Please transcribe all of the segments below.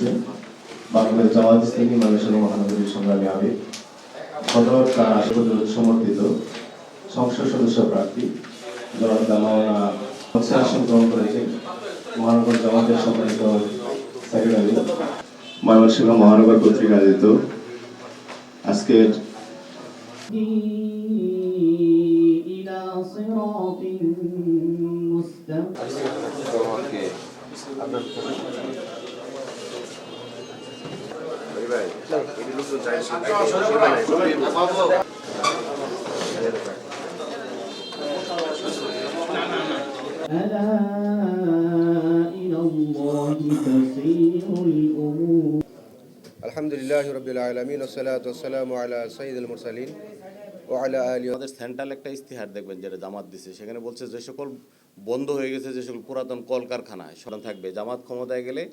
করেছেন। বাংলাদেশ জামাত ইসলামী মানুষের মহানগরীর সংগ্রামী আবেগ ভদ্রলোক তার আশীর্বাদ সমর্পিত সংসদ সদস্য প্রার্থী জনাব হচ্ছে আসন গ্রহণ করেছে মহানগর জামাতের সম্মানিত সেক্রেটারি। ময়মনসিংহ মহানগর পত্রিকা আয়োজিত আজকের আপনার ألا إلى الله تسير الأمور আলহামদুলিল্লাহ রবিল আলমিন ওসালাত ওসালাম আলা সঈদুল মুরসালিন ও আলা আলী আমাদের সেন্ট্রাল একটা ইস্তিহার দেখবেন যেটা জামাত দিছে সেখানে বলছে যে সকল বন্ধ হয়ে গেছে যে সকল পুরাতন কলকারখানা সরান থাকবে জামাত ক্ষমতায় গেলে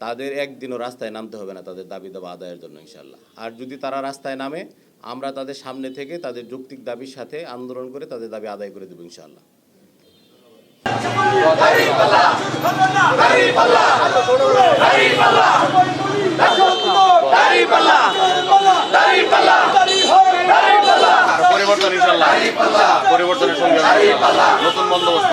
তাদের একদিনও রাস্তায় নামতে হবে না তাদের দাবি দাবা আদায়ের জন্য ইনশাল্লাহ আর যদি তারা রাস্তায় নামে, আমরা তাদের সামনে থেকে তাদের যৌক্তিক দাবির সাথে আন্দোলন করে তাদের দাবি আদায় করে দেবো ইনশাল্লাহ পরিবর্তন ইনশাল্লাহ পরিবর্তনের সঙ্গে নতুন বন্দোবস্ত।